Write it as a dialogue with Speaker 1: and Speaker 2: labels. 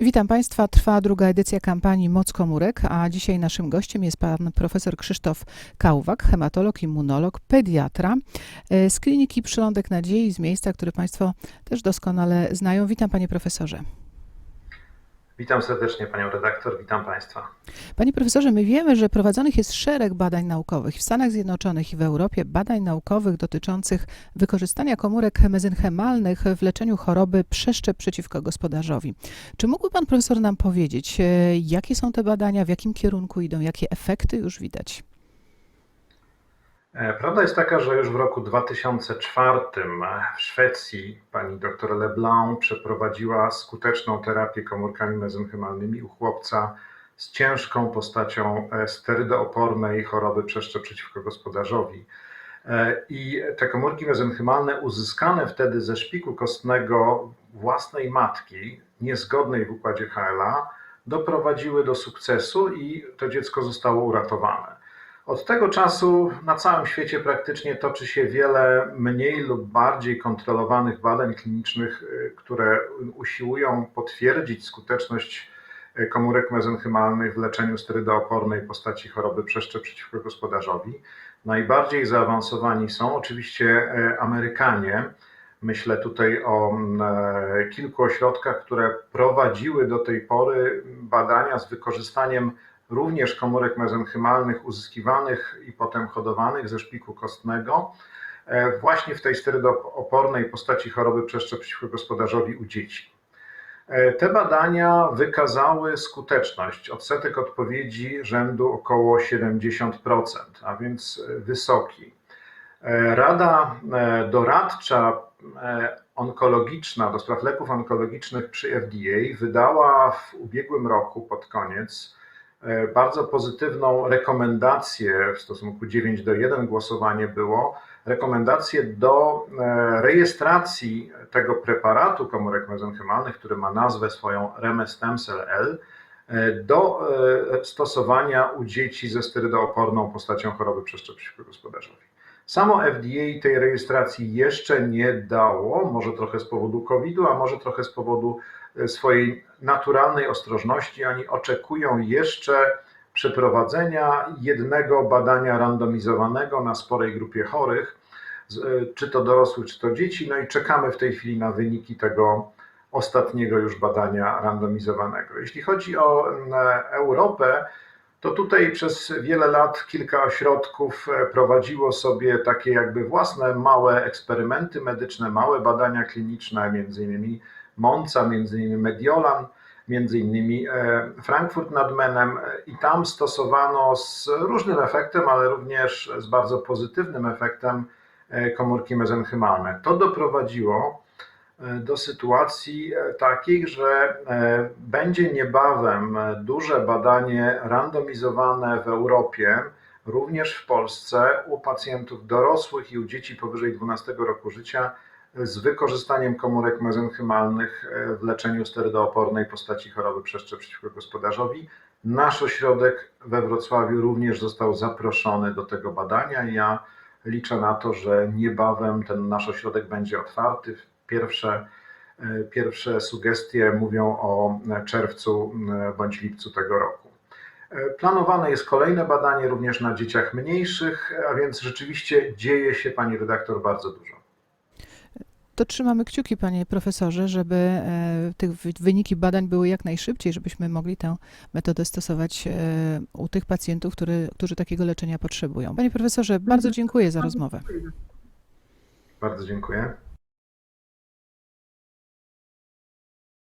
Speaker 1: Witam Państwa. Trwa druga edycja kampanii Moc Komórek, a dzisiaj naszym gościem jest pan profesor Krzysztof Kałwak, hematolog, immunolog, pediatra e, z kliniki Przylądek Nadziei, z miejsca, które Państwo też doskonale znają. Witam panie profesorze.
Speaker 2: Witam serdecznie panią redaktor, witam państwa.
Speaker 1: Panie profesorze, my wiemy, że prowadzonych jest szereg badań naukowych w Stanach Zjednoczonych i w Europie, badań naukowych dotyczących wykorzystania komórek mezenchemalnych w leczeniu choroby przeszczep przeciwko gospodarzowi. Czy mógłby pan profesor nam powiedzieć, e, jakie są te badania, w jakim kierunku idą, jakie efekty już widać?
Speaker 2: E, Prawda jest taka, że już w roku 2004 w Szwecji pani dr LeBlanc przeprowadziła skuteczną terapię komórkami mezenchymalnymi u chłopca z ciężką postacią e, sterydoopornej choroby przeszczep przeciwko gospodarzowi. E, I te komórki mezenchymalne uzyskane wtedy ze szpiku kostnego własnej matki, niezgodnej w układzie HLA, doprowadziły do sukcesu i to dziecko zostało uratowane. Od tego czasu na całym świecie praktycznie toczy się wiele mniej lub bardziej kontrolowanych badań klinicznych, y, które usiłują potwierdzić skuteczność y, komórek mezenchymalnych w leczeniu sterydoopornej postaci choroby przeszczep przeciwko gospodarzowi. Najbardziej zaawansowani są oczywiście y, Amerykanie. Myślę tutaj o mm, kilku ośrodkach, które prowadziły do tej pory badania z wykorzystaniem również komórek mezenchymalnych uzyskiwanych i potem hodowanych ze szpiku kostnego, e, właśnie w tej sterydoopornej postaci choroby przeszczep gospodarzowi u dzieci. E, Te badania wykazały skuteczność, odsetek odpowiedzi rzędu około 70%, a więc wysoki. E, Rada doradcza onkologiczna do spraw leków onkologicznych przy FDA wydała w ubiegłym roku pod koniec bardzo pozytywną rekomendację w stosunku 9 do 1 głosowanie było, rekomendację do e, rejestracji tego preparatu komórek mezenchymalnych, który ma nazwę swoją Remestemcel L, e, do stosowania u dzieci ze sterydooporną postacią choroby przeszczep przeciwko gospodarzowi. Samo FDA tej rejestracji jeszcze nie dało, może trochę z powodu COVID-u, a może trochę z powodu swojej naturalnej ostrożności. Oni oczekują jeszcze przeprowadzenia jednego badania randomizowanego na sporej grupie chorych, czy to dorosłych, czy to dzieci. No i czekamy w tej chwili na wyniki tego ostatniego już badania randomizowanego. Jeśli chodzi o Europę, to tutaj przez wiele lat kilka ośrodków prowadziło sobie takie jakby własne małe eksperymenty medyczne, małe badania kliniczne, między innymi Monza, między innymi Mediolan, między innymi e, Frankfurt nad Menem i tam stosowano z różnym efektem, ale również z bardzo pozytywnym efektem e, komórki mezenchymalne. To doprowadziło e, do sytuacji takiej, że będzie niebawem duże badanie randomizowane w Europie, również w Polsce, u pacjentów dorosłych i u dzieci powyżej 12 roku życia z wykorzystaniem komórek mezenchymalnych w leczeniu sterydoopornej postaci choroby przeszczep przeciwko gospodarzowi. Nasz ośrodek we Wrocławiu również został zaproszony do tego badania ja liczę na to, że niebawem ten nasz ośrodek będzie otwarty. Pierwsze, pierwsze sugestie mówią o czerwcu bądź lipcu tego roku. Planowane jest kolejne badanie również na dzieciach mniejszych, a więc rzeczywiście dzieje się, pani redaktor, bardzo dużo.
Speaker 1: To trzymamy kciuki, panie profesorze, żeby e, tych wyniki badań były jak najszybciej, żebyśmy mogli tę metodę stosować e, u tych pacjentów, który, którzy takiego leczenia potrzebują. Panie profesorze, bardzo dziękuję za rozmowę.
Speaker 2: Bardzo dziękuję.